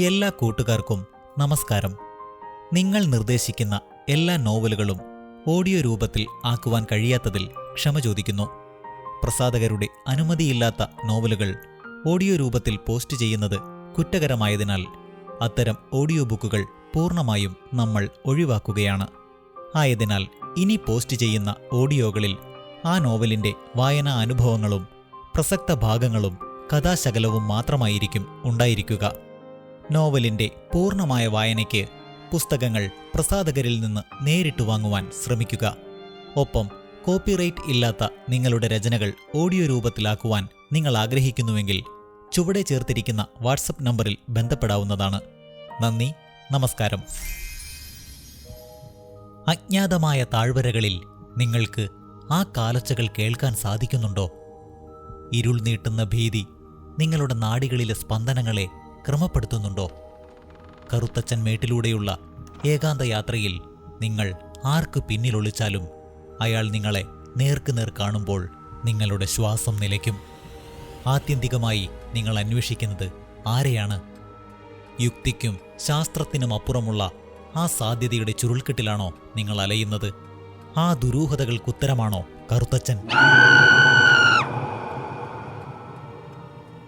എല്ലാ കൂട്ടുകാർക്കും നമസ്കാരം. നിങ്ങൾ നിർദ്ദേശിക്കുന്ന എല്ലാ നോവലുകളും ഓഡിയോ രൂപത്തിൽ ആക്കുവാൻ കഴിയാത്തതിൽ ക്ഷമ ചോദിക്കുന്നു. പ്രസാധകരുടെ അനുമതിയില്ലാത്ത നോവലുകൾ ഓഡിയോ രൂപത്തിൽ പോസ്റ്റ് ചെയ്യുന്നത് കുറ്റകരമായതിനാൽ അത്തരം ഓഡിയോ ബുക്കുകൾ പൂർണമായും നമ്മൾ ഒഴിവാക്കുകയാണ്. ആയതിനാൽ ഇനി പോസ്റ്റ് ചെയ്യുന്ന ഓഡിയോകളിൽ ആ നോവലിന്റെ വായനാ അനുഭവങ്ങളും പ്രസക്ത ഭാഗങ്ങളും കഥാശകലവും മാത്രമായിരിക്കും ഉണ്ടായിരിക്കുക. നോവലിന്റെ പൂർണമായ വായനയ്ക്ക് പുസ്തകങ്ങൾ പ്രസാധകരിൽ നിന്ന് നേരിട്ട് വാങ്ങുവാൻ ശ്രമിക്കുക. ഒപ്പം കോപ്പിറൈറ്റ് ഇല്ലാത്ത നിങ്ങളുടെ രചനകൾ ഓഡിയോ രൂപത്തിലാക്കുവാൻ നിങ്ങൾ ആഗ്രഹിക്കുന്നുവെങ്കിൽ ചുവടെ ചേർത്തിരിക്കുന്ന വാട്സപ്പ് നമ്പറിൽ ബന്ധപ്പെടാവുന്നതാണ്. നന്ദി നമസ്കാരം. അജ്ഞാതമായ താഴ്വരകളിൽ നിങ്ങൾക്ക് ആ കാലച്ചകൾ കേൾക്കാൻ സാധിക്കുന്നുണ്ടോ? ഇരുൾ നീട്ടുന്ന ഭീതി നിങ്ങളുടെ നാടികളിലെ സ്പന്ദനങ്ങളെ ക്രമപ്പെടുത്തുന്നുണ്ടോ? കറുത്തച്ഛൻ മേട്ടിലൂടെയുള്ള ഏകാന്ത യാത്രയിൽ നിങ്ങൾ ആർക്ക് പിന്നിലൊളിച്ചാലും അയാൾ നിങ്ങളെ നേർക്കുനേർ കാണുമ്പോൾ നിങ്ങളുടെ ശ്വാസം നിലയ്ക്കും. ആത്യന്തികമായി നിങ്ങൾ അന്വേഷിക്കുന്നത് ആരെയാണ്? യുക്തിക്കും ശാസ്ത്രത്തിനും അപ്പുറമുള്ള ആ സാധ്യതയുടെ ചുരുൾക്കെട്ടിലാണോ നിങ്ങൾ അലയുന്നത്? ആ ദുരൂഹതകൾക്കുത്തരമാണോ കറുത്തച്ഛൻ?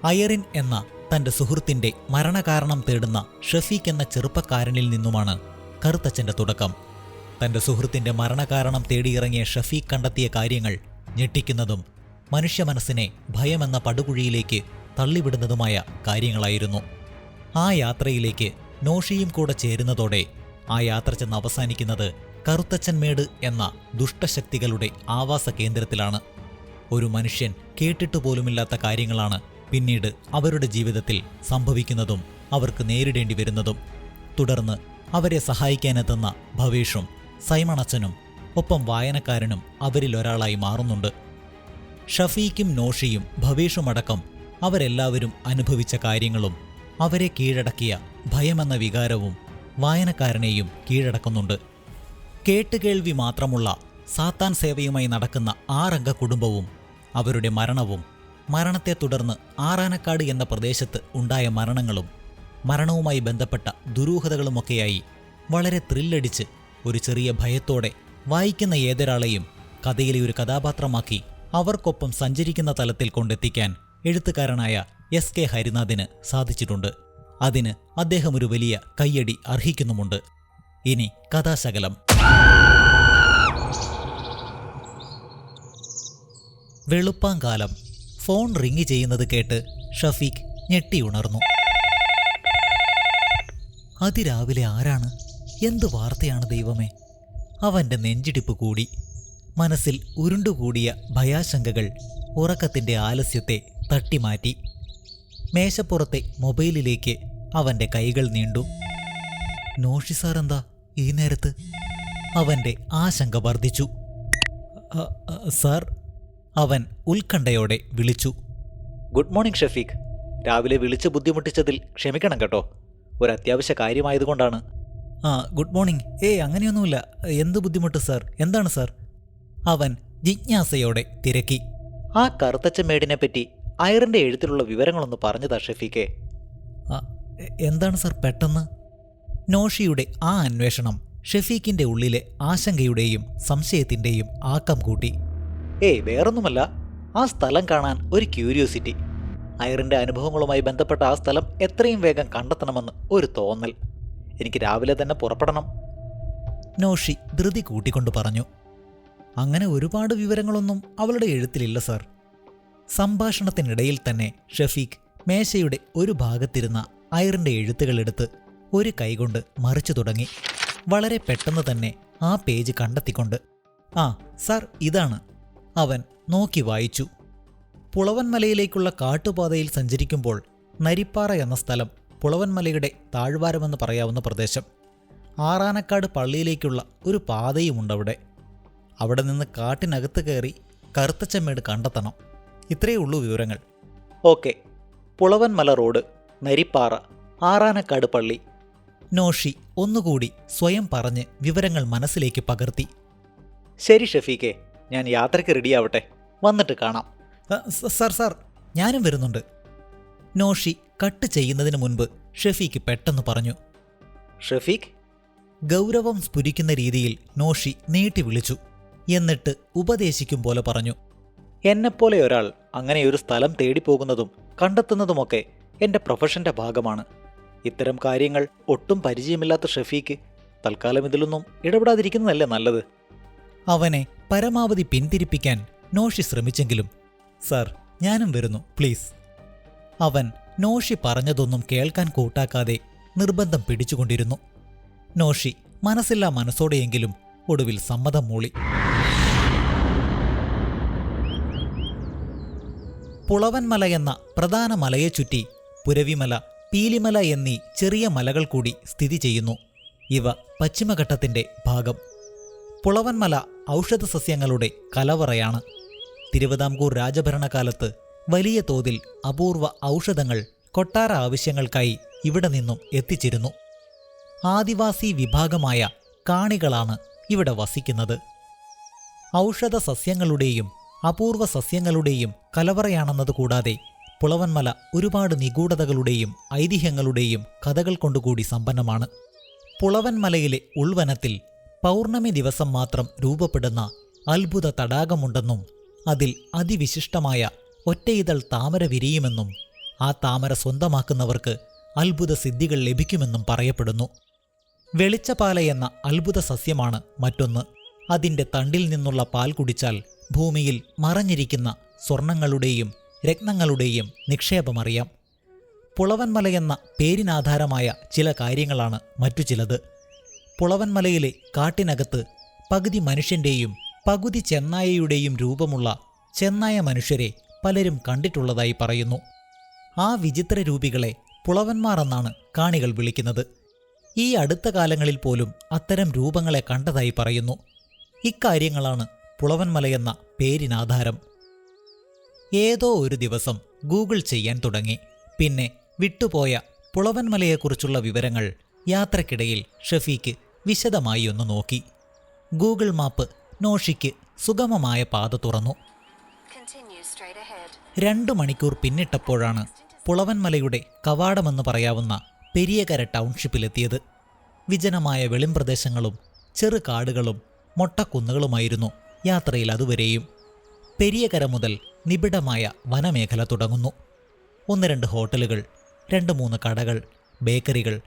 അയറിൻ എന്ന തന്റെ സുഹൃത്തിന്റെ മരണകാരണം തേടുന്ന ഷഫീഖ് എന്ന ചെറുപ്പക്കാരനിൽ നിന്നുമാണ് കറുത്തച്ഛന്റെ തുടക്കം. തന്റെ സുഹൃത്തിന്റെ മരണകാരണം തേടിയിറങ്ങിയ ഷഫീഖ് കണ്ടെത്തിയ കാര്യങ്ങൾ ഞെട്ടിക്കുന്നതും മനുഷ്യ മനസ്സിനെ ഭയമെന്ന പടുകുഴിയിലേക്ക് തള്ളിവിടുന്നതുമായ കാര്യങ്ങളായിരുന്നു. ആ യാത്രയിലേക്ക് നോഷിയും കൂടെ ചേരുന്നതോടെ ആ യാത്ര ചെന്ന് അവസാനിക്കുന്നത് കറുത്തച്ഛൻമേട് എന്ന ദുഷ്ടശക്തികളുടെ ആവാസ കേന്ദ്രത്തിലാണ്. ഒരു മനുഷ്യൻ കേട്ടിട്ടുപോലുമില്ലാത്ത കാര്യങ്ങളാണ് പിന്നീട് അവരുടെ ജീവിതത്തിൽ സംഭവിക്കുന്നതും അവർക്ക് നേരിടേണ്ടി വരുന്നതും. തുടർന്ന് അവരെ സഹായിക്കാനെത്തുന്ന ഭവേഷും സൈമണച്ചനും ഒപ്പം വായനക്കാരനും അവരിൽ ഒരാളായി മാറുന്നുണ്ട്. ഷഫീഖും നോഷിയും ഭവേഷുമടക്കം അവരെല്ലാവരും അനുഭവിച്ച കാര്യങ്ങളും അവരെ കീഴടക്കിയ ഭയമെന്ന വികാരവും വായനക്കാരനെയും കീഴടക്കുന്നുണ്ട്. കേട്ടുകേൾവി മാത്രമുള്ള സാത്താൻ സേവയുമായി നടക്കുന്ന ആറംഗ കുടുംബവും അവരുടെ മരണവും മരണത്തെ തുടർന്ന് ആറാനക്കാട് എന്ന പ്രദേശത്ത് ഉണ്ടായ മരണങ്ങളും മരണവുമായി ബന്ധപ്പെട്ട ദുരൂഹതകളുമൊക്കെയായി വളരെ ത്രില്ലടിച്ച് ഒരു ചെറിയ ഭയത്തോടെ വായിക്കുന്ന ഏതൊരാളെയും കഥയിലെ ഒരു കഥാപാത്രമാക്കി അവർക്കൊപ്പം സഞ്ചരിക്കുന്ന തലത്തിൽ കൊണ്ടെത്തിക്കാൻ എഴുത്തുകാരനായ എസ് കെ ഹരിനാഥിന് സാധിച്ചിട്ടുണ്ട്. അതിന് അദ്ദേഹം ഒരു വലിയ കയ്യടി അർഹിക്കുന്നുമുണ്ട്. ഇനി കഥാശകലം. വെളുപ്പാങ്കാലം ഫോൺ റിങ് ചെയ്യുന്നത് കേട്ട് ഷഫീഖ് ഞെട്ടിയുണർന്നു. അതിരാവിലെ ആരാണ്? എന്ത് വാർത്തയാണ് ദൈവമേ? അവന്റെ നെഞ്ചിടിപ്പ് കൂടി. മനസ്സിൽ ഉരുണ്ടുകൂടിയ ഭയാശങ്കകൾ ഉറക്കത്തിന്റെ ആലസ്യത്തെ തട്ടിമാറ്റി. മേശപ്പുറത്തെ മൊബൈലിലേക്ക് അവന്റെ കൈകൾ നീണ്ടു. നോഷി സാർ എന്താ ഈ നേരത്ത്? അവന്റെ ആശങ്ക വർദ്ധിച്ചു. "അ, അ, സാർ അവൻ ഉത്കണ്ഠയോടെ വിളിച്ചു. ഗുഡ് മോർണിംഗ് ഷഫീഖ് രാവിലെ വിളിച്ച് ബുദ്ധിമുട്ടിച്ചതിൽ ക്ഷമിക്കണം കേട്ടോ. ഒരു അത്യാവശ്യ കാര്യമായതുകൊണ്ടാണ്. ആ ഗുഡ് മോർണിംഗ് ഏയ് അങ്ങനെയൊന്നുമില്ല. എന്ത് ബുദ്ധിമുട്ട് സാർ എന്താണ് സാർ അവൻ ജിജ്ഞാസയോടെ തിരക്കി. ആ കറുത്തച്ച മേടിനെ പറ്റി അയറിന്റെ എഴുത്തിലുള്ള വിവരങ്ങളൊന്ന് പറഞ്ഞതാ ഷഫീഖെ. എന്താണ് സാർ പെട്ടെന്ന്? നോഷിയുടെ ആ അന്വേഷണം ഷഫീഖിന്റെ ഉള്ളിലെ ആശങ്കയുടെയും സംശയത്തിന്റെയും ആക്കം കൂട്ടി. ഏയ് വേറൊന്നുമല്ല. ആ സ്ഥലം കാണാൻ ഒരു ക്യൂരിയോസിറ്റി അയറിന്റെ അനുഭവങ്ങളുമായി ബന്ധപ്പെട്ട ആ സ്ഥലം എത്രയും വേഗം കണ്ടെത്തണമെന്ന് ഒരു തോന്നൽ. എനിക്ക് രാവിലെ തന്നെ പുറപ്പെടണം. നോഷി ധൃതി കൂട്ടിക്കൊണ്ട് പറഞ്ഞു. അങ്ങനെ ഒരുപാട് വിവരങ്ങളൊന്നും അവളുടെ എഴുത്തിലില്ല സർ. സംഭാഷണത്തിനിടയിൽ തന്നെ ഷഫീഖ് മേശയുടെ ഒരു ഭാഗത്തിരുന്ന അയറിന്റെ എഴുത്തുകളെടുത്ത് ഒരു കൈകൊണ്ട് മറിച്ചു തുടങ്ങി. വളരെ പെട്ടെന്ന് തന്നെ ആ പേജ് കണ്ടെത്തിക്കൊണ്ട് ആ സാർ ഇതാണ് അവൻ നോക്കി വായിച്ചു. പുളവൻമലയിലേക്കുള്ള കാട്ടുപാതയിൽ സഞ്ചരിക്കുമ്പോൾ നരിപ്പാറ എന്ന സ്ഥലം പുളവൻമലയുടെ താഴ്വാരമെന്ന് പറയാവുന്ന പ്രദേശം. ആറാനക്കാട് പള്ളിയിലേക്കുള്ള ഒരു പാതയുമുണ്ടവിടെ. അവിടെ നിന്ന് കാട്ടിനകത്ത് കയറി കറുത്തച്ചമ്മേട് കണ്ടെത്തണം. ഇത്രയേ ഉള്ളൂ വിവരങ്ങൾ. ഓക്കെ. പുളവൻമല റോഡ് നരിപ്പാറ ആറാനക്കാട് പള്ളി. നോഷി ഒന്നുകൂടി സ്വയം പറഞ്ഞ് വിവരങ്ങൾ മനസ്സിലേക്ക് പകർത്തി. ശരി ഷഫീഖെ. ഞാൻ യാത്രയ്ക്ക് റെഡിയാവട്ടെ വന്നിട്ട് കാണാം. സാർ സാർ ഞാനും വരുന്നുണ്ട്. നോഷി കട്ട് ചെയ്യുന്നതിന് മുൻപ് ഷെഫീക്ക് പെട്ടെന്ന് പറഞ്ഞു. ഷെഫീഖ് ഗൗരവം സ്ഫുരിക്കുന്ന രീതിയിൽ നോഷി നീട്ടി വിളിച്ചു. എന്നിട്ട് ഉപദേശിക്കും പോലെ പറഞ്ഞു. എന്നെപ്പോലെ ഒരാൾ അങ്ങനെ ഒരു സ്ഥലം തേടിപ്പോകുന്നതും കണ്ടെത്തുന്നതുമൊക്കെ എന്റെ പ്രൊഫഷന്റെ ഭാഗമാണ്. ഇത്തരം കാര്യങ്ങൾ ഒട്ടും പരിചയമില്ലാത്ത ഷെഫീക്ക് തൽക്കാലം ഇതിലൊന്നും ഇടപെടാതിരിക്കുന്നതല്ലേ നല്ലത്? അവനെ പരമാവധി പിന്തിരിപ്പിക്കാൻ നോഷി ശ്രമിച്ചെങ്കിലും സർ ഞാനും വരുന്നു പ്ലീസ്. അവൻ നോഷി പറഞ്ഞതൊന്നും കേൾക്കാൻ കൂട്ടാക്കാതെ നിർബന്ധം പിടിച്ചുകൊണ്ടിരുന്നു. നോഷി മനസ്സില്ലാ മനസ്സോടെയെങ്കിലും ഒടുവിൽ സമ്മതം മൂളി. പുളവൻമല എന്ന പ്രധാന മലയെ ചുറ്റി പുരവിമല പീലിമല എന്നീ ചെറിയ മലകൾ കൂടി സ്ഥിതി ചെയ്യുന്നു. ഇവ പശ്ചിമഘട്ടത്തിന്റെ ഭാഗം. പുളവൻമല ഔഷധസസ്യങ്ങളുടെ കലവറയാണ്. തിരുവിതാംകൂർ രാജഭരണകാലത്ത് വലിയ തോതിൽ അപൂർവ ഔഷധങ്ങൾ കൊട്ടാര ആവശ്യങ്ങൾക്കായി ഇവിടെ നിന്നും എത്തിച്ചിരുന്നു. ആദിവാസി വിഭാഗമായ കാണികളാണ് ഇവിടെ വസിക്കുന്നത്. ഔഷധ സസ്യങ്ങളുടെയും അപൂർവ സസ്യങ്ങളുടെയും കലവറയാണെന്നത് കൂടാതെ പുളവൻമല ഒരുപാട് നിഗൂഢതകളുടെയും ഐതിഹ്യങ്ങളുടെയും കഥകൾ കൊണ്ടുകൂടി സമ്പന്നമാണ്. പുളവൻമലയിലെ ഉൾവനത്തിൽ പൗർണമി ദിവസം മാത്രം രൂപപ്പെടുന്ന അത്ഭുത തടാകമുണ്ടെന്നും അതിൽ അതിവിശിഷ്ടമായ ഒറ്റയിതൾ താമര വിരിയുമെന്നും ആ താമര സ്വന്തമാക്കുന്നവർക്ക് അത്ഭുത സിദ്ധികൾ ലഭിക്കുമെന്നും പറയപ്പെടുന്നു. വെളിച്ചപാല എന്ന അത്ഭുത സസ്യമാണ് മറ്റൊന്ന്. അതിന്റെ തണ്ടിൽ നിന്നുള്ള പാൽ കുടിച്ചാൽ ഭൂമിയിൽ മറഞ്ഞിരിക്കുന്ന സ്വർണങ്ങളുടെയും രത്നങ്ങളുടെയും നിക്ഷേപമറിയാം. പുളവൻമല എന്ന പേരിനാധാരമായ ചില കാര്യങ്ങളാണ് മറ്റു ചിലത്. പുളവൻമലയിലെ കാട്ടിനകത്ത് പകുതി മനുഷ്യന്റെയും പകുതി ചെന്നായയുടെയും രൂപമുള്ള ചെന്നായ മനുഷ്യരെ പലരും കണ്ടിട്ടുള്ളതായി പറയുന്നു. ആ വിചിത്ര രൂപികളെ പുളവന്മാർ എന്നാണ് കാണികൾ വിളിക്കുന്നത്. ഈ അടുത്ത കാലങ്ങളിൽ പോലും അത്തരം രൂപങ്ങളെ കണ്ടതായി പറയുന്നു. ഇക്കാര്യങ്ങളാണ് പുളവൻമലയെന്ന പേരിനാധാരം. ഏതോ ഒരു ദിവസം ഗൂഗിൾ ചെയ്യാൻ തുടങ്ങി. പിന്നെ വിട്ടുപോയ പുളവൻമലയെക്കുറിച്ചുള്ള വിവരങ്ങൾ യാത്രക്കിടയിൽ ഷഫീക്ക് വിശദമായി ഒന്ന് നോക്കി. ഗൂഗിൾ മാപ്പ് നോഷിക്ക് സുഗമമായ പാത തുറന്നു. രണ്ടു മണിക്കൂർ പിന്നിട്ടപ്പോഴാണ് പുളവൻമലയുടെ കവാടമെന്ന് പറയാവുന്ന പെരിയകര ടൗൺഷിപ്പിലെത്തിയത്. വിജനമായ വെളിംപ്രദേശങ്ങളും ചെറു കാടുകളും മൊട്ടക്കുന്നുകളുമായിരുന്നു യാത്രയിൽ അതുവരെയും. പെരിയകര മുതൽ നിബിഡമായ വനമേഖല തുടങ്ങുന്നു. ഒന്ന് രണ്ട് ഹോട്ടലുകൾ രണ്ട് മൂന്ന് കടകൾ ബേക്കറികൾ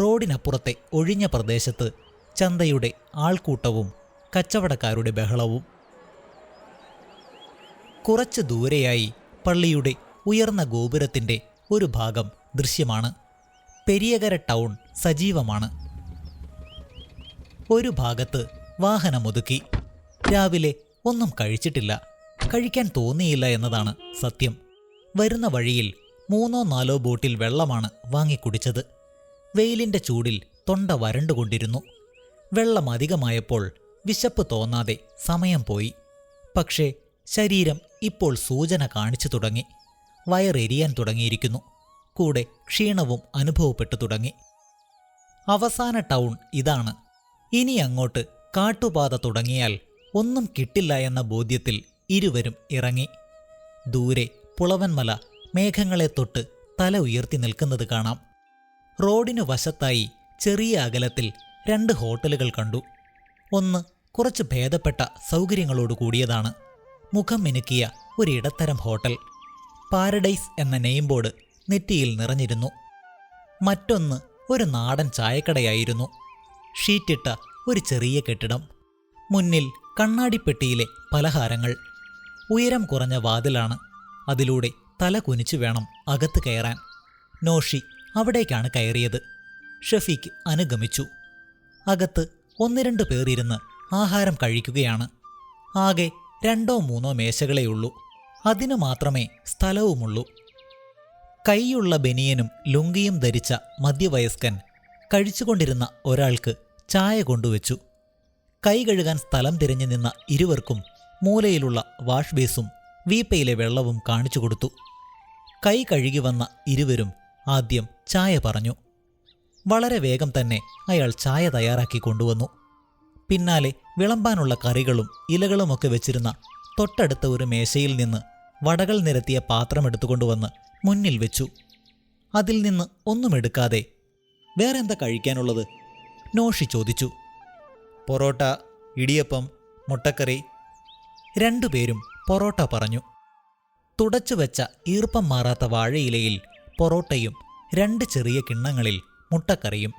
റോഡിനപ്പുറത്തെ ഒഴിഞ്ഞ പ്രദേശത്ത് ചന്തയുടെ ആൾക്കൂട്ടവും കച്ചവടക്കാരുടെ ബഹളവും. കുറച്ച് ദൂരെയായി പള്ളിയുടെ ഉയർന്ന ഗോപുരത്തിന്റെ ഒരു ഭാഗം ദൃശ്യമാണ്. പെരിയകര ടൗൺ സജീവമാണ്. ഒരു ഭാഗത്ത് വാഹനമൊതുക്കി. രാവിലെ ഒന്നും കഴിച്ചിട്ടില്ല. കഴിക്കാൻ തോന്നിയില്ല എന്നതാണ് സത്യം. വരുന്ന വഴിയിൽ മൂന്നോ നാലോ ബോട്ടിൽ വെള്ളമാണ് വാങ്ങിക്കുടിച്ചത്. വെയിലിന്റെ ചൂടിൽ തൊണ്ട വരണ്ടുകൊണ്ടിരുന്നു. വെള്ളം അധികമായപ്പോൾ വിശപ്പ് തോന്നാതെ സമയം പോയി. പക്ഷേ ശരീരം ഇപ്പോൾ സൂചന കാണിച്ചു തുടങ്ങി. വയറെരിയാൻ തുടങ്ങിയിരിക്കുന്നു. കൂടെ ക്ഷീണവും അനുഭവപ്പെട്ടു തുടങ്ങി. അവസാന ടൗൺ ഇതാണ്. ഇനി അങ്ങോട്ട് കാട്ടുപാത തുടങ്ങിയാൽ ഒന്നും കിട്ടില്ല എന്ന ബോധ്യത്തിൽ ഇരുവരും ഇറങ്ങി. ദൂരെ പുളവൻമല മേഘങ്ങളെ തൊട്ട് തല ഉയർത്തി നിൽക്കുന്നത് കാണാം. റോഡിനു വശത്തായി ചെറിയ അകലത്തിൽ രണ്ട് ഹോട്ടലുകൾ കണ്ടു. ഒന്ന് കുറച്ച് ഭേദപ്പെട്ട സൗകര്യങ്ങളോട് കൂടിയതാണ്. മുഖം മിനുക്കിയ ഒരിടത്തരം ഹോട്ടൽ. പാരഡൈസ് എന്ന നെയിം ബോർഡ് നെറ്റിയിൽ നിറഞ്ഞിരുന്നു. മറ്റൊന്ന് ഒരു നാടൻ ചായക്കടയായിരുന്നു. ഷീറ്റിട്ട ഒരു ചെറിയ കെട്ടിടം. മുന്നിൽ കണ്ണാടിപ്പെട്ടിയിലെ പലഹാരങ്ങൾ. ഉയരം കുറഞ്ഞ വാതിലാണ്. അതിലൂടെ തല കുനിച്ചു വേണം അകത്ത് കയറാൻ. നോഷി അവിടേക്കാണ് കയറിയത്. ഷഫീഖ് അനുഗമിച്ചു. അകത്ത് ഒന്ന് രണ്ട് പേർ ഇരുന്ന് ആഹാരം കഴിക്കുകയാണ്. ആകെ രണ്ടോ മൂന്നോ മേശകളെയുള്ളൂ. അതിനു മാത്രമേ സ്ഥലവുമുള്ളൂ. കൈയുള്ള ബനിയനും ലുങ്കിയും ധരിച്ച മധ്യവയസ്കൻ കഴിച്ചുകൊണ്ടിരുന്ന ഒരാൾക്ക് ചായ കൊണ്ടുവച്ചു. കൈ കഴുകാൻ സ്ഥലം തിരഞ്ഞു നിന്ന ഇരുവർക്കും മൂലയിലുള്ള വാഷ് ബേസും വീപ്പയിലെ വെള്ളവും കാണിച്ചു കൊടുത്തു. കൈ കഴുകി വന്ന ഇരുവരും ആദ്യം ചായ പറഞ്ഞു. വളരെ വേഗം തന്നെ അയാൾ ചായ തയ്യാറാക്കി കൊണ്ടുവന്നു. പിന്നാലെ വിളമ്പാനുള്ള കറികളും ഇലകളുമൊക്കെ വെച്ചിരുന്ന തൊട്ടടുത്ത ഒരു മേശയിൽ നിന്ന് വടകൾ നിരത്തിയ പാത്രം എടുത്തുകൊണ്ടുവന്ന് മുന്നിൽ വെച്ചു. അതിൽ നിന്ന് ഒന്നും എടുക്കാതെ വേറെ എന്താ കഴിക്കാനുള്ളത്? നോഷി ചോദിച്ചു. പൊറോട്ട ഇടിയപ്പം മുട്ടക്കറി. രണ്ടുപേരും പൊറോട്ട പറഞ്ഞു. തുടച്ചു വെച്ച ഈർപ്പം മാറാത്ത വാഴയിലയിൽ പൊറോട്ടയും രണ്ട് ചെറിയ കിണ്ണങ്ങളിൽ മുട്ടക്കറിയും.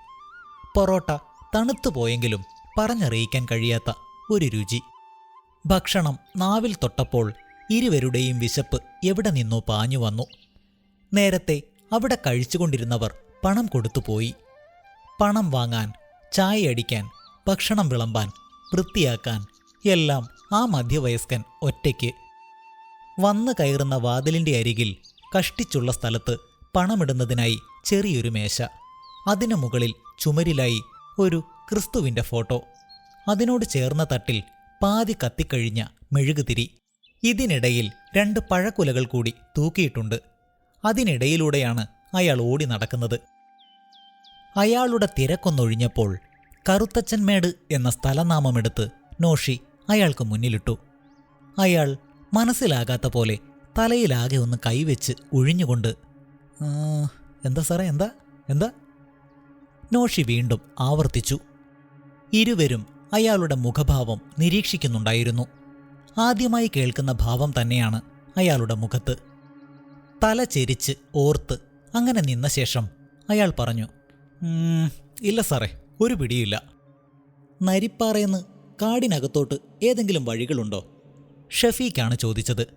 പൊറോട്ട തണുത്തുപോയെങ്കിലും പറഞ്ഞറിയിക്കാൻ കഴിയാത്ത ഒരു രുചി. ഭക്ഷണം നാവിൽ തൊട്ടപ്പോൾ ഇരുവരുടെയും വിശപ്പ് എവിടെ നിന്നോ പാഞ്ഞു വന്നു. നേരത്തെ അവിടെ കഴിച്ചുകൊണ്ടിരുന്നവർ പണം കൊടുത്തുപോയി പണം വാങ്ങാൻ ചായയടിക്കാൻ ഭക്ഷണം വിളമ്പാൻ വൃത്തിയാക്കാൻ എല്ലാം ആ മധ്യവയസ്കൻ ഒറ്റയ്ക്ക്. വന്നു കയറുന്ന വാതിലിന്റെ അരികിൽ കഷ്ടിച്ചുള്ള സ്ഥലത്ത് പണമിടുന്നതിനായി ചെറിയൊരു മേശ. അതിനു മുകളിൽ ചുമരിലായി ഒരു ക്രിസ്തുവിന്റെ ഫോട്ടോ. അതിനോട് ചേർന്ന തട്ടിൽ പാതി കത്തിക്കഴിഞ്ഞ മെഴുകുതിരി. ഇതിനിടയിൽ രണ്ട് പഴക്കുലകൾ കൂടി തൂക്കിയിട്ടുണ്ട്. അതിനിടയിലൂടെയാണ് അയാൾ ഓടി നടക്കുന്നത്. അയാളുടെ തിരക്കൊന്നൊഴിഞ്ഞപ്പോൾ കറുത്തച്ഛൻമേട് എന്ന സ്ഥലനാമമെടുത്ത് നോഷി അയാൾക്ക് മുന്നിലിട്ടു. അയാൾ മനസ്സിലാകാത്ത പോലെ തലയിലാകെ ഒന്ന് കൈവച്ച് ഒഴിഞ്ഞുകൊണ്ട് "ആ, എന്താ സാറേ എന്താ? എന്താ? നോഷി വീണ്ടും ആവർത്തിച്ചു. ഇരുവരും അയാളുടെ മുഖഭാവം നിരീക്ഷിക്കുന്നുണ്ടായിരുന്നു. ആദ്യമായി കേൾക്കുന്ന ഭാവം തന്നെയാണ് അയാളുടെ മുഖത്ത്. തല ചെരിച്ച് ഓർത്ത് അങ്ങനെ നിന്ന ശേഷം അയാൾ പറഞ്ഞു ഇല്ല സാറേ ഒരു പിടിയില്ല. നരിപ്പാറയെന്ന് കാടിനകത്തോട്ട് ഏതെങ്കിലും വഴികളുണ്ടോ? ഷഫീഖാണ് ചോദിച്ചത്.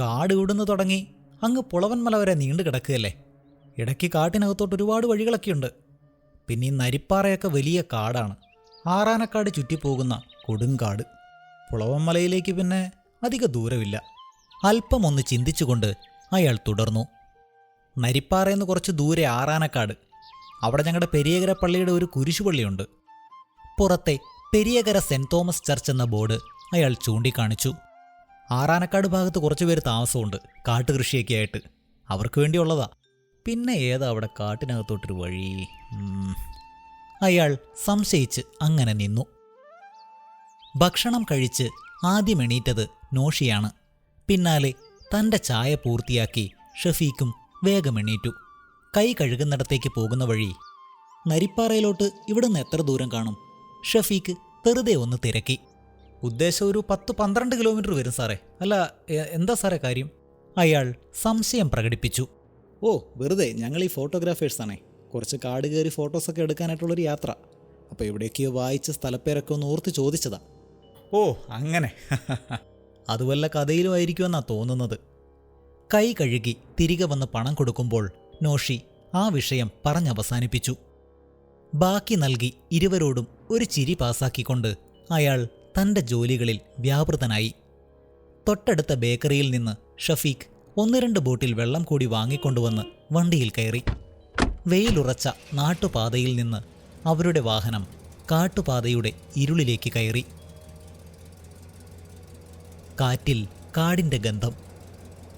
കാട് ഇവിടുന്ന് തുടങ്ങി. അങ്ങ് പുളവൻമല വരെ നീണ്ടു കിടക്കുകയല്ലേ? ഇടയ്ക്ക് കാട്ടിനകത്തോട്ട് ഒരുപാട് വഴികളൊക്കെയുണ്ട്. പിന്നെ ഈ നരിപ്പാറയൊക്കെ വലിയ കാടാണ്. ആറാനക്കാട് ചുറ്റിപ്പോകുന്ന കൊടുങ്കാട്. പുളവൻമലയിലേക്ക് പിന്നെ അധിക ദൂരമില്ല. അല്പമൊന്ന് ചിന്തിച്ചുകൊണ്ട് അയാൾ തുടർന്നു. നരിപ്പാറയെന്ന് കുറച്ച് ദൂരെ ആറാനക്കാട്. അവിടെ ഞങ്ങളുടെ പെരിയകര പള്ളിയുടെ ഒരു കുരിശുപള്ളിയുണ്ട്. പുറത്തെ പെരിയകര സെന്റ് തോമസ് ചർച്ച് എന്ന ബോർഡ് അയാൾ ചൂണ്ടിക്കാണിച്ചു. ആറാനക്കാട് ഭാഗത്ത് കുറച്ച് പേര് താമസമുണ്ട് കാട്ടുകൃഷിയൊക്കെ ആയിട്ട്. അവർക്ക് വേണ്ടിയുള്ളതാ. പിന്നെ ഏതാ അവിടെ കാട്ടിനകത്തോട്ടൊരു വഴി? അയാൾ സംശയിച്ച് അങ്ങനെ നിന്നു. ഭക്ഷണം കഴിച്ച് ആദ്യം എണീറ്റത് നോഷിയാണ്. പിന്നാലെ തന്റെ ചായ പൂർത്തിയാക്കി ഷഫീക്കും വേഗം എണീറ്റു. കൈ കഴുകുന്നിടത്തേക്ക് പോകുന്ന വഴി നരിപ്പാറയിലോട്ട് ഇവിടുന്ന് എത്ര ദൂരം കാണും? ഷഫീഖ് വെറുതെ ഒന്ന് തിരക്കി. ഉദ്ദേശം ഒരു പത്ത് പന്ത്രണ്ട് കിലോമീറ്റർ വരും സാറേ. അല്ല എന്താ സാറേ കാര്യം? അയാൾ സംശയം പ്രകടിപ്പിച്ചു. ഓ വെറുതെ. ഞങ്ങൾ ഈ ഫോട്ടോഗ്രാഫേഴ്സാണേ. കുറച്ച് കാട് കയറി ഫോട്ടോസൊക്കെ എടുക്കാനായിട്ടുള്ളൊരു യാത്ര. അപ്പോൾ എവിടെയൊക്കെയോ വായിച്ച സ്ഥലപ്പേരൊക്കെ ഒന്ന് ഓർത്ത് ചോദിച്ചതാ. ഓ അങ്ങനെ. അതുവല്ല കഥയിലും ആയിരിക്കുമെന്നാ തോന്നുന്നത്. കൈ കഴുകി തിരികെ വന്ന് പണം കൊടുക്കുമ്പോൾ നോഷി ആ വിഷയം പറഞ്ഞവസാനിപ്പിച്ചു. ബാക്കി നൽകി ഇരുവരോടും ഒരു ചിരി പാസാക്കിക്കൊണ്ട് അയാൾ തന്റെ ജോലികളിൽ വ്യാപൃതനായി. തൊട്ടടുത്ത ബേക്കറിയിൽ നിന്ന് ഷഫീഖ് ഒന്ന് രണ്ട് ബോട്ടിൽ വെള്ളം കൂടി വാങ്ങിക്കൊണ്ടുവന്ന് വണ്ടിയിൽ കയറി. വെയിലുറച്ച നാട്ടുപാതയിൽ നിന്ന് അവരുടെ വാഹനം കാട്ടുപാതയുടെ ഇരുളിലേക്ക് കയറി. കാറ്റിൽ കാടിന്റെ ഗന്ധം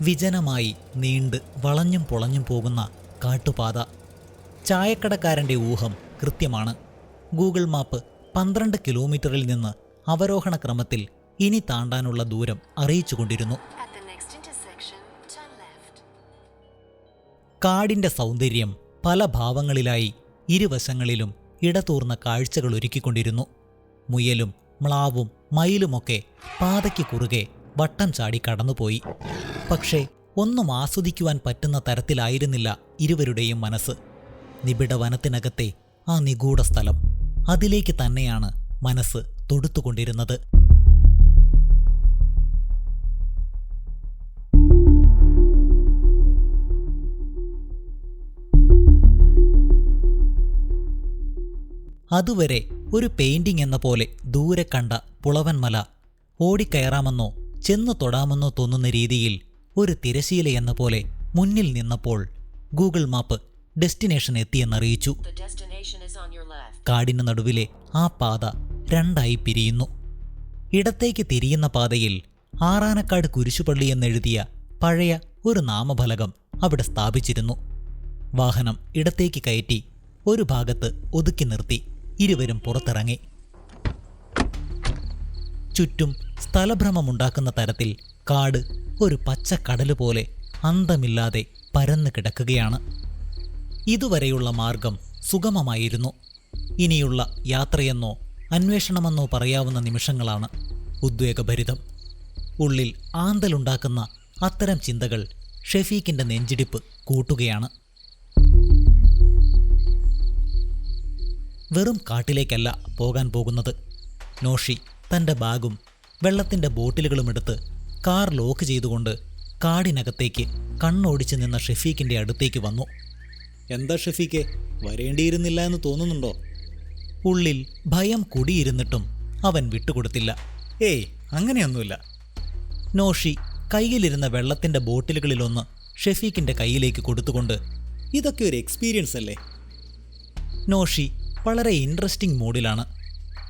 വിജനമായി നീണ്ട് വളഞ്ഞും പൊളഞ്ഞും പോകുന്ന കാട്ടുപാത. ചായക്കടക്കാരന്റെ ഊഹം കൃത്യമാണ്. ഗൂഗിൾ മാപ്പ് പന്ത്രണ്ട് കിലോമീറ്ററിൽ നിന്ന് അവരോഹണ ക്രമത്തിൽ ഇനി താണ്ടാനുള്ള ദൂരം അറിയിച്ചുകൊണ്ടിരുന്നു കാടിന്റെ സൗന്ദര്യം പല ഭാവങ്ങളിലായി ഇരുവശങ്ങളിലും ഇടതൂർന്ന കാഴ്ചകൾ ഒരുക്കിക്കൊണ്ടിരുന്നു. മുയലും മ്ലാവും മയിലുമൊക്കെ പാതയ്ക്ക് കുറുകെ വട്ടം ചാടി കടന്നുപോയി. പക്ഷേ ഒന്നും ആസ്വദിക്കുവാൻ പറ്റുന്ന തരത്തിലായിരുന്നില്ല ഇരുവരുടെയും മനസ്സ്. നിബിഡ വനത്തിനകത്തെ ആ നിഗൂഢ സ്ഥലം. അതിലേക്ക് തന്നെയാണ് മനസ്സ്. തൊടുത്തുകൊണ്ടിരുന്നത്. അതുവരെ ഒരു പെയിന്റിംഗ് എന്ന പോലെ ദൂരെ കണ്ട പുളവൻമല. ഓടിക്കയറാമെന്നോ ചെന്നു തൊടാമെന്നോ തോന്നുന്ന രീതിയിൽ ഒരു തിരശീല എന്ന പോലെ മുന്നിൽ നിന്നപ്പോൾ ഗൂഗിൾ മാപ്പ് ഡെസ്റ്റിനേഷൻ എത്തിയെന്നറിയിച്ചു. കാടിനു നടുവിലെ ആ പാത രണ്ടായി പിരിയുന്നു. ഇടത്തേക്ക് തിരിയുന്ന പാതയിൽ ആറാനക്കാട് കുരിശുപള്ളി എന്നെഴുതിയ പഴയ ഒരു നാമഫലകം അവിടെ സ്ഥാപിച്ചിരുന്നു. വാഹനം ഇടത്തേക്ക് കയറ്റി ഒരു ഭാഗത്ത് ഒതുക്കി നിർത്തി ഇരുവരും പുറത്തിറങ്ങി. ചുറ്റും സ്ഥലഭ്രമമുണ്ടാക്കുന്ന തരത്തിൽ കാട് ഒരു പച്ചക്കടൽ പോലെ അന്തമില്ലാതെ പരന്നു കിടക്കുകയാണ്. ഇതുവരെയുള്ള മാർഗം സുഗമമായിരുന്നു. ഇനിയുള്ള യാത്രയെന്നോ അന്വേഷണമെന്നോ പറയാവുന്ന നിമിഷങ്ങളാണ് ഉദ്വേഗഭരിതം. ഉള്ളിൽ ആന്തലുണ്ടാക്കുന്ന അത്തരം ചിന്തകൾ ഷെഫീഖിന്റെ നെഞ്ചിടിപ്പ് കൂട്ടുകയാണ്. വെറും കാട്ടിലേക്കല്ല പോകാൻ പോകുന്നത്. നോഷി തന്റെ ബാഗും വെള്ളത്തിന്റെ ബോട്ടിലുകളും എടുത്ത് കാർ ലോക്ക് ചെയ്തുകൊണ്ട് കാടിനകത്തേക്ക് കണ്ണോടിച്ച് നിന്ന ഷെഫീഖിന്റെ അടുത്തേക്ക് വന്നു. എന്താ ഷെഫീഖെ വരേണ്ടിയിരുന്നില്ല എന്ന് തോന്നുന്നുണ്ടോ? ഉള്ളിൽ ഭയം കുടിയിരുന്നിട്ടും അവൻ വിട്ടുകൊടുത്തില്ല. ഏയ് അങ്ങനെയൊന്നുമില്ല. നോഷി കയ്യിലിരുന്ന വെള്ളത്തിന്റെ ബോട്ടിലുകളിലൊന്ന് ഷെഫീഖിന്റെ കയ്യിലേക്ക് കൊടുത്തുകൊണ്ട് ഇതൊക്കെ ഒരു എക്സ്പീരിയൻസ് അല്ലേ? നോഷി വളരെ ഇൻട്രസ്റ്റിംഗ് മൂഡിലാണ്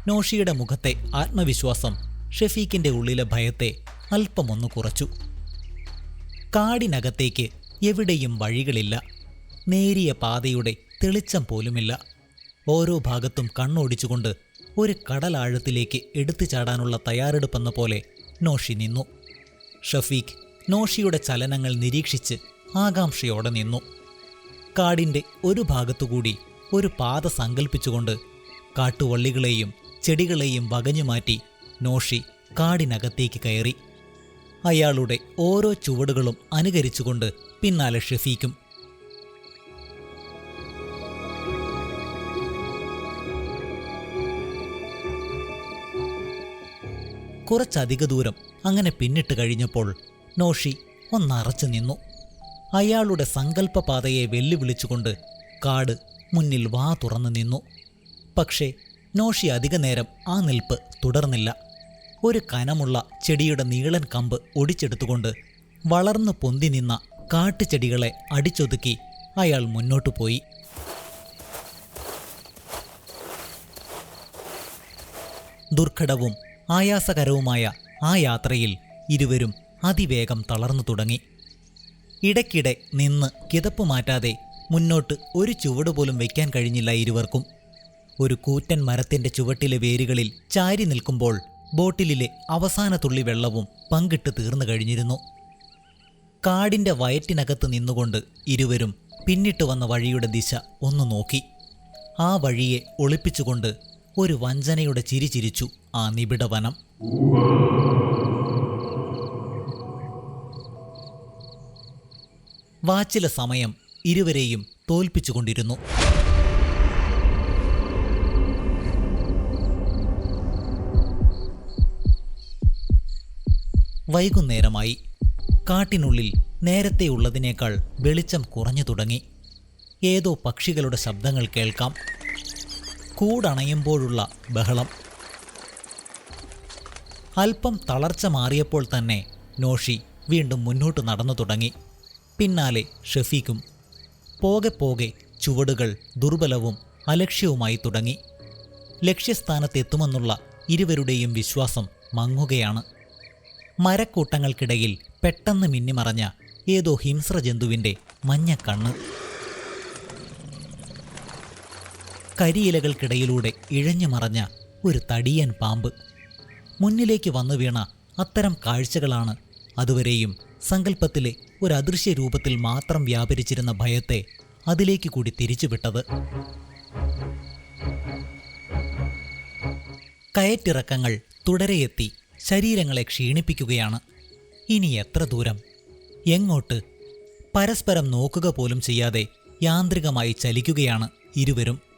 നോഷിയുടെ മുഖത്തെ ആത്മവിശ്വാസം ഷെഫീഖിന്റെ ഉള്ളിലെ ഭയത്തെ അല്പമൊന്ന് കുറച്ചു. കാടിനകത്തേക്ക് എവിടെയും വഴികളില്ല. നേരിയ പാതയുടെ തെളിച്ചം പോലുമില്ല. ഓരോ ഭാഗത്തും കണ്ണോടിച്ചുകൊണ്ട് ഒരു കടലാഴത്തിലേക്ക് എടുത്തു ചാടാനുള്ള തയ്യാറെടുപ്പെന്ന പോലെ നോഷി നിന്നു. ഷഫീഖ് നോഷിയുടെ ചലനങ്ങൾ നിരീക്ഷിച്ച് ആകാംക്ഷയോടെ നിന്നു. കാടിന്റെ ഒരു ഭാഗത്തുകൂടി ഒരു പാത സങ്കല്പിച്ചുകൊണ്ട് കാട്ടുവള്ളികളെയും ചെടികളെയും വകഞ്ഞുമാറ്റി നോഷി കാടിനകത്തേക്ക് കയറി. അയാളുടെ ഓരോ ചുവടുകളും അനുകരിച്ചുകൊണ്ട് പിന്നാലെ ഷെഫീക്കും കുറച്ചധിക ദൂരം അങ്ങനെ പിന്നിട്ട് കഴിഞ്ഞപ്പോൾ നോഷി ഒന്നറച്ചു നിന്നു. അയാളുടെ സങ്കല്പപാതയെ വെല്ലുവിളിച്ചുകൊണ്ട് കാട് മുന്നിൽ വാ തുറന്നു നിന്നു. പക്ഷേ നോഷി അധിക നേരം ആ നിൽപ്പ് തുടർന്നില്ല. ഒരു കനമുള്ള ചെടിയുടെ നീളൻ കമ്പ് ഒടിച്ചെടുത്തുകൊണ്ട് വളർന്നു പൊന്തി നിന്ന കാട്ടുചെടികളെ അടിച്ചൊതുക്കി അയാൾ മുന്നോട്ടു പോയി. ദുർഘടവും ആയാസകരവുമായ ആ യാത്രയിൽ ഇരുവരും അതിവേഗം തളർന്നു തുടങ്ങി. ഇടയ്ക്കിടെ നിന്ന് കിതപ്പ് മാറ്റാതെ മുന്നോട്ട് ഒരു ചുവട് പോലും വയ്ക്കാൻ കഴിഞ്ഞില്ല ഇരുവർക്കും. ഒരു കൂറ്റൻ മരത്തിന്റെ ചുവട്ടിലെ വേരുകളിൽ ചാരി നിൽക്കുമ്പോൾ ബോട്ടിലിലെ അവസാന തുള്ളി വെള്ളവും പങ്കിട്ട് തീർന്നു കഴിഞ്ഞിരുന്നു. കാടിന്റെ വയറ്റിനകത്ത് നിന്നുകൊണ്ട് ഇരുവരും പിന്നിട്ട് വന്ന വഴിയുടെ ദിശ ഒന്ന് നോക്കി. ആ വഴിയെ ഒളിപ്പിച്ചുകൊണ്ട് ഒരു വഞ്ചനയുടെ ചിരിചിരിച്ചു ആ നിബിഡ വനം വാച്ചിലെ സമയം ഇരുവരെയും തോൽപ്പിച്ചുകൊണ്ടിരുന്നു. വൈകുന്നേരമായി. കാട്ടിനുള്ളിൽ നേരത്തെയുള്ളതിനേക്കാൾ വെളിച്ചം കുറഞ്ഞു തുടങ്ങി. ഏതോ പക്ഷികളുടെ ശബ്ദങ്ങൾ കേൾക്കാം. കൂടണയുമ്പോഴുള്ള ബഹളം. അല്പം തളർച്ച മാറിയപ്പോൾ തന്നെ നോഷി വീണ്ടും മുന്നോട്ട് നടന്നു തുടങ്ങി. പിന്നാലെ ഷഫീഖും പോകെ പോകെ ചുവടുകൾ ദുർബലവും അലക്ഷ്യവുമായി തുടങ്ങി. ലക്ഷ്യസ്ഥാനത്തെത്തുമെന്നുള്ള ഇരുവരുടെയും വിശ്വാസം മങ്ങുകയാണ്. മരക്കൂട്ടങ്ങൾക്കിടയിൽ പെട്ടെന്ന് മിന്നിമറഞ്ഞ ഏതോ ഹിംസ്രജന്തുവിന്റെ മഞ്ഞക്കണ്ണ്. കരിയിലകൾക്കിടയിലൂടെ ഇഴഞ്ഞു മറഞ്ഞ ഒരു തടിയൻ പാമ്പ്. മുന്നിലേക്ക് വന്നു വീണ അത്തരം കാഴ്ചകളാണ് അതുവരെയും സങ്കല്പത്തിലെ ഒരു അദൃശ്യ രൂപത്തിൽ മാത്രം വ്യാപരിച്ചിരുന്ന ഭയത്തെ അതിലേക്ക് കൂടി തിരിച്ചുവിട്ടത്. കയറ്റിറക്കങ്ങൾ തുടരെയെത്തി ശരീരങ്ങളെ ക്ഷീണിപ്പിക്കുകയാണ്. ഇനി എത്ര ദൂരം? എങ്ങോട്ട്? പരസ്പരം നോക്കുക പോലും ചെയ്യാതെ യാന്ത്രികമായി ചലിക്കുകയാണ് ഇരുവരും.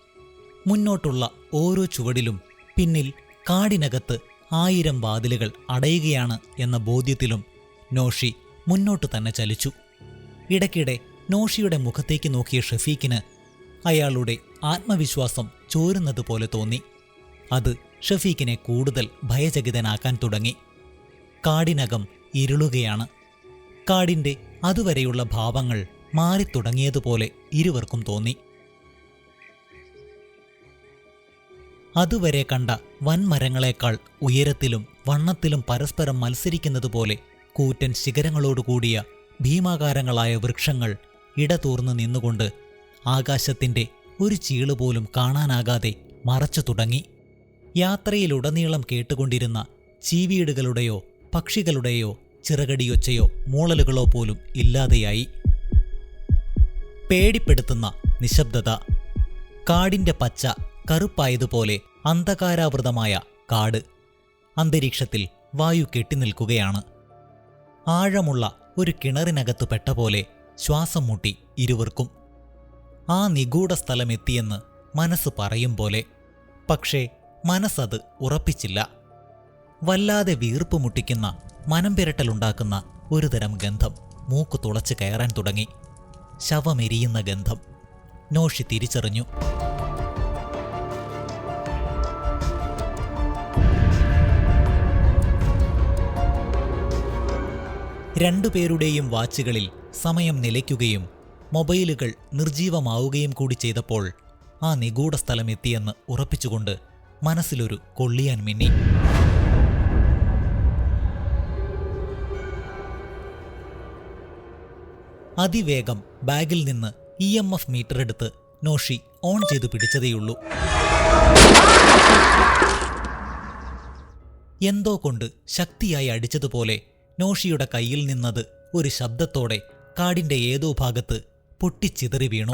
മുന്നോട്ടുള്ള ഓരോ ചുവടിലും പിന്നിൽ കാടിനകത്ത് ആയിരം വാതിലുകൾ അടയുകയാണ് എന്ന ബോധ്യത്തിലും നോഷി മുന്നോട്ട് തന്നെ ചലിച്ചു. ഇടയ്ക്കിടെ നോഷിയുടെ മുഖത്തേക്ക് നോക്കിയ ഷഫീഖിന് അയാളുടെ ആത്മവിശ്വാസം ചോരുന്നത് പോലെ തോന്നി. അത് ഷഫീഖിനെ കൂടുതൽ ഭയചകിതനാക്കാൻ തുടങ്ങി. കാടിനകം ഇരുളുകയാണ്. കാടിന്റെ അതുവരെയുള്ള ഭാവങ്ങൾ മാറിത്തുടങ്ങിയതുപോലെ ഇരുവർക്കും തോന്നി. അതുവരെ കണ്ട വൻമരങ്ങളെക്കാൾ ഉയരത്തിലും വണ്ണത്തിലും പരസ്പരം മത്സരിക്കുന്നതുപോലെ കൂറ്റൻ ശിഖരങ്ങളോടുകൂടിയ ഭീമാകാരങ്ങളായ വൃക്ഷങ്ങൾ ഇടതൂർന്നു നിന്നുകൊണ്ട് ആകാശത്തിന്റെ ഒരു ചീൾ പോലും കാണാനാകാതെ മറച്ചു തുടങ്ങി. യാത്രയിലുടനീളം കേട്ടുകൊണ്ടിരുന്ന ചീവീടുകളുടെയോ പക്ഷികളുടെയോ ചിറകടിയൊച്ചയോ മൂളലുകളോ പോലും ഇല്ലാതെയായി. പേടിപ്പെടുത്തുന്ന നിശബ്ദത. കാടിന്റെ പച്ച കറുപ്പായതുപോലെ അന്ധകാരാവൃതമായ കാട് അന്തരീക്ഷത്തിൽ വായു കെട്ടിനിൽക്കുകയാണ് ആഴമുള്ള ഒരു കിണറിനകത്തു പെട്ട പോലെ ശ്വാസം മുട്ടി ഇരുവർക്കും. ആ നിഗൂഢ സ്ഥലമെത്തിയെന്ന് മനസ്സ് പറയും പോലെ. പക്ഷേ മനസ്സത് ഉറപ്പിച്ചില്ല. വല്ലാതെ വീർപ്പ് മുട്ടിക്കുന്ന മനം പിരട്ടലുണ്ടാക്കുന്ന ഒരുതരം ഗന്ധം മൂക്കു തുളച്ച് കയറാൻ തുടങ്ങി. ശവമെരിയുന്ന ഗന്ധം. നോഷി തിരിച്ചറിഞ്ഞു. രണ്ടുപേരുടെയും വാച്ചുകളിൽ സമയം നിലയ്ക്കുകയും മൊബൈലുകൾ നിർജീവമാവുകയും കൂടി ചെയ്തപ്പോൾ ആ നിഗൂഢ സ്ഥലം എത്തിയെന്ന് ഉറപ്പിച്ചുകൊണ്ട് മനസ്സിലൊരു കൊള്ളിയാൻ മിന്നി. അതിവേഗം ബാഗിൽ നിന്ന് ഇ എം എഫ് മീറ്റർ എടുത്ത് നോഷി ഓൺ ചെയ്തു പിടിച്ചതേയുള്ളൂ. എന്തോ കൊണ്ട് ശക്തിയായി അടിച്ചതുപോലെ നോഷിയുടെ കയ്യിൽ നിന്നത് ഒരു ശബ്ദത്തോടെ കാടിന്റെ ഏതോ ഭാഗത്ത് പൊട്ടിച്ചിതറി വീണു.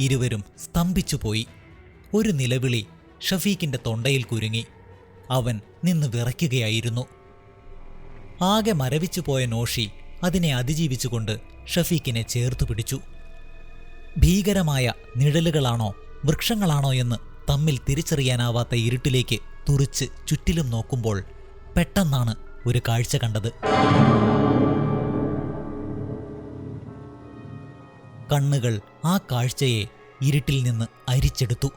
ഇരുവരും സ്തംഭിച്ചുപോയി ഒരു നിലവിളി ഷഫീഖിന്റെ തൊണ്ടയിൽ കുരുങ്ങി. അവൻ നിന്ന് വിറയ്ക്കുകയായിരുന്നു. ആകെ മരവിച്ചു പോയ നോഷി അതിനെ അതിജീവിച്ചുകൊണ്ട് ഷഫീഖിനെ ചേർത്തു പിടിച്ചു. ഭീകരമായ നിഴലുകളാണോ വൃക്ഷങ്ങളാണോ എന്ന് തമ്മിൽ തിരിച്ചറിയാനാവാത്ത ഇരുട്ടിലേക്ക് തുറിച്ച് ചുറ്റിലും നോക്കുമ്പോൾ പെട്ടെന്നാണ് ഒരു കാഴ്ച കണ്ടത്. കണ്ണുകൾ ആ കാഴ്ചയെ ഇരുട്ടിൽ നിന്ന് അരിച്ചെടുത്തു.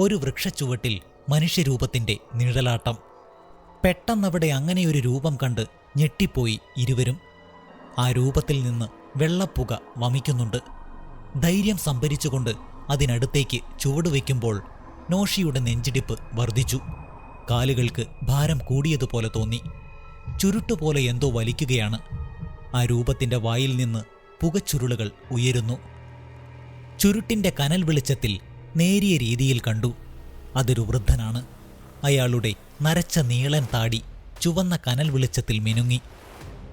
ഒരു വൃക്ഷച്ചുവട്ടിൽ മനുഷ്യരൂപത്തിന്റെ നിഴലാട്ടം. പെട്ടെന്നവിടെ അങ്ങനെയൊരു രൂപം കണ്ട് ഞെട്ടിപ്പോയി ഇരുവരും. ആ രൂപത്തിൽ നിന്ന് വെള്ളപ്പുക വമിക്കുന്നുണ്ട്. ധൈര്യം സംഭരിച്ചുകൊണ്ട് അതിനടുത്തേക്ക് ചുവടുവെക്കുമ്പോൾ നോഷിയുടെ നെഞ്ചിടിപ്പ് വർദ്ധിച്ചു. കാലുകൾക്ക് ഭാരം കൂടിയതുപോലെ തോന്നി. ചുരുട്ടുപോലെ എന്തോ വലിക്കുകയാണ്. ആ രൂപത്തിന്റെ വായിൽ നിന്ന് പുകച്ചുരുളുകൾ ഉയരുന്നു. ചുരുട്ടിന്റെ കനൽ വെളിച്ചത്തിൽ നേരിയ രീതിയിൽ കണ്ടു. അതൊരു വൃദ്ധനാണ്. അയാളുടെ നരച്ച നീളൻ താടി ചുവന്ന കനൽ വെളിച്ചത്തിൽ മിനുങ്ങി.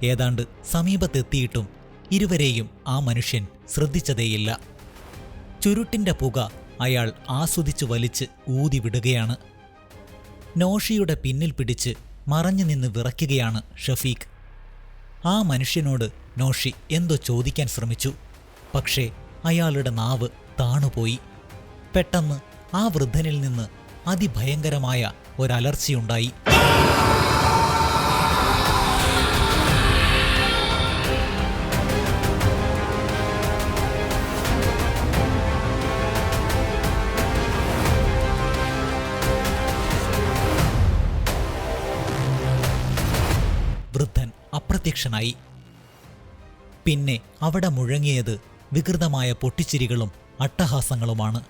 ഏതാണ്ട് സമീപത്തെത്തിയിട്ടും ഇരുവരെയും ആ മനുഷ്യൻ ശ്രദ്ധിച്ചതേയില്ല. ചുരുട്ടിന്റെ പുക അയാൾ ആസ്വദിച്ചു വലിച്ച് ഊതിവിടുകയാണ് നോഷിയുടെ പിന്നിൽ പിടിച്ച് മറഞ്ഞു നിന്ന് വിറയ്ക്കുകയാണ് ഷഫീഖ്. ആ മനുഷ്യനോട് നോഷി എന്തോ ചോദിക്കാൻ ശ്രമിച്ചു. പക്ഷേ അയാളുടെ നാവ് താണുപോയി. പെട്ടെന്ന് ആ വൃദ്ധനിൽ നിന്ന് അതിഭയങ്കരമായ ഒരലർച്ചയുണ്ടായി. വൃദ്ധൻ അപ്രത്യക്ഷനായി. പിന്നെ അവിടെ മുഴങ്ങിയത് വികൃതമായ പൊട്ടിച്ചിരികളും അട്ടഹാസങ്ങളുമാണ്.